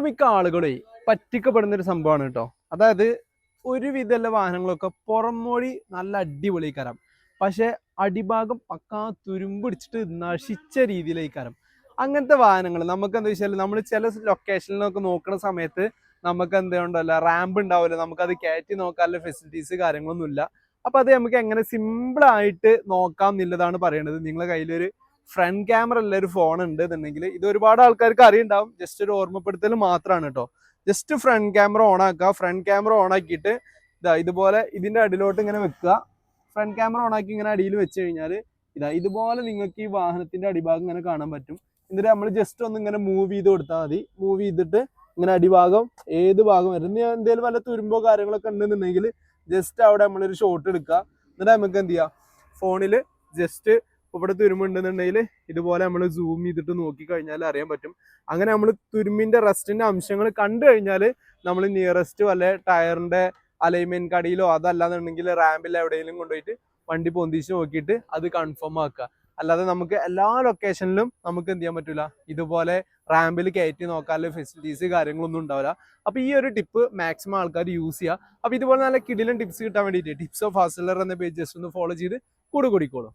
ഒട്ടുമിക്ക ആളുകളെ പറ്റിക്കപ്പെടുന്ന ഒരു സംഭവമാണ് കേട്ടോ. അതായത് ഒരുവിധമുള്ള വാഹനങ്ങളൊക്കെ പുറമോടി നല്ല അടിപൊളി കരം പക്ഷെ അടിഭാഗം പക്കാ തുരുമ്പിടിച്ചിട്ട് നശിച്ച രീതിയിലേക്ക് കരം അങ്ങനത്തെ വാഹനങ്ങൾ നമുക്ക് എന്താ വെച്ചാൽ നമ്മൾ ചില ലൊക്കേഷനിലൊക്കെ നോക്കുന്ന സമയത്ത് നമുക്ക് എന്തുകൊണ്ടല്ല റാമ്പ് ഉണ്ടാവില്ല നമുക്ക് അത് കയറ്റി നോക്കാനുള്ള ഫെസിലിറ്റീസ് കാര്യങ്ങളൊന്നും ഇല്ല അപ്പൊ അത് നമുക്ക് എങ്ങനെ സിമ്പിൾ ആയിട്ട് നോക്കാം എന്നുള്ളതാണ് പറയുന്നത് നിങ്ങളെ കയ്യിലൊരു ഫ്രണ്ട് ക്യാമറ ഉള്ള ഒരു ഫോൺ ഉണ്ട് എന്നുണ്ടെങ്കിൽ ഇത് ഒരുപാട് ആൾക്കാർക്ക് അറിയുണ്ടാവും. ജസ്റ്റ് ഒരു ഓർമ്മപ്പെടുത്തൽ മാത്രമാണ് കേട്ടോ ജസ്റ്റ് ഫ്രണ്ട് ക്യാമറ ഓൺ ആക്കുക. ഫ്രണ്ട് ക്യാമറ ഓൺ ആക്കിയിട്ട് ഇതാ ഇതുപോലെ ഇതിന്റെ അടിയിലോട്ട് ഇങ്ങനെ വെക്കുക. ഫ്രണ്ട് ക്യാമറ ഓൺ ആക്കി ഇങ്ങനെ അടിയിൽ വെച്ച് കഴിഞ്ഞാൽ ഇതാ ഇതുപോലെ നിങ്ങൾക്ക് ഈ വാഹനത്തിന്റെ അടിഭാഗം ഇങ്ങനെ കാണാൻ പറ്റും. എന്നിട്ട് നമ്മൾ ജസ്റ്റ് ഒന്ന് ഇങ്ങനെ മൂവ് ചെയ്ത് കൊടുത്താൽ മതി. മൂവ് ചെയ്തിട്ട് ഇങ്ങനെ അടിഭാഗം ഏത് ഭാഗം വരും. എന്തെങ്കിലും വല്ല തുരുമ്പോ കാര്യങ്ങളൊക്കെ ഉണ്ടെന്നുണ്ടെങ്കിൽ ജസ്റ്റ് അവിടെ നമ്മളൊരു ഷോട്ട് എടുക്കുക. എന്നിട്ട് നമുക്ക് എന്ത് ചെയ്യാം? ഫോണിൽ ജസ്റ്റ് ഇവിടെ തുരുമ്പുണ്ടെന്നുണ്ടെങ്കിൽ ഇതുപോലെ നമ്മൾ സൂം ചെയ്തിട്ട് നോക്കി കഴിഞ്ഞാൽ അറിയാൻ പറ്റും. അങ്ങനെ നമ്മൾ തുരുമ്പിന്റെ റെസ്റ്റിന്റെ അംശങ്ങൾ കണ്ടു കഴിഞ്ഞാൽ നമ്മൾ നിയറസ്റ്റ് വല്ല ടയറിന്റെ അലൈൻമെന്റ് കടിയിലോ അതല്ലാന്നുണ്ടെങ്കിൽ റാമ്പിൽ എവിടെയെങ്കിലും കൊണ്ടുപോയിട്ട് വണ്ടി പൊന്തിച്ച് നോക്കിയിട്ട് അത് കൺഫേം ആക്കുക. അല്ലാതെ നമുക്ക് എല്ലാ ലൊക്കേഷനിലും നമുക്ക് എന്ത് ചെയ്യാൻ പറ്റില്ല ഇതുപോലെ റാമ്പിൽ കയറ്റി നോക്കാനുള്ള ഫെസിലിറ്റീസ് കാര്യങ്ങളൊന്നും ഉണ്ടാവില്ല. അപ്പോൾ ഈ ഒരു ടിപ്പ് മാക്സിമം ആൾക്കാർ യൂസ് ചെയ്യുക. അപ്പോൾ ഇതുപോലെ നല്ല കിടിലും ടിപ്സ് കിട്ടാൻ വേണ്ടിയിട്ട് ടിപ്സ് ഓഫ് ഹാസ്റ്റലർ എന്ന പേജ് ജസ്റ്റ് ഒന്ന് ഫോളോ ചെയ്ത് കൂടെ കൂടിക്കോളും.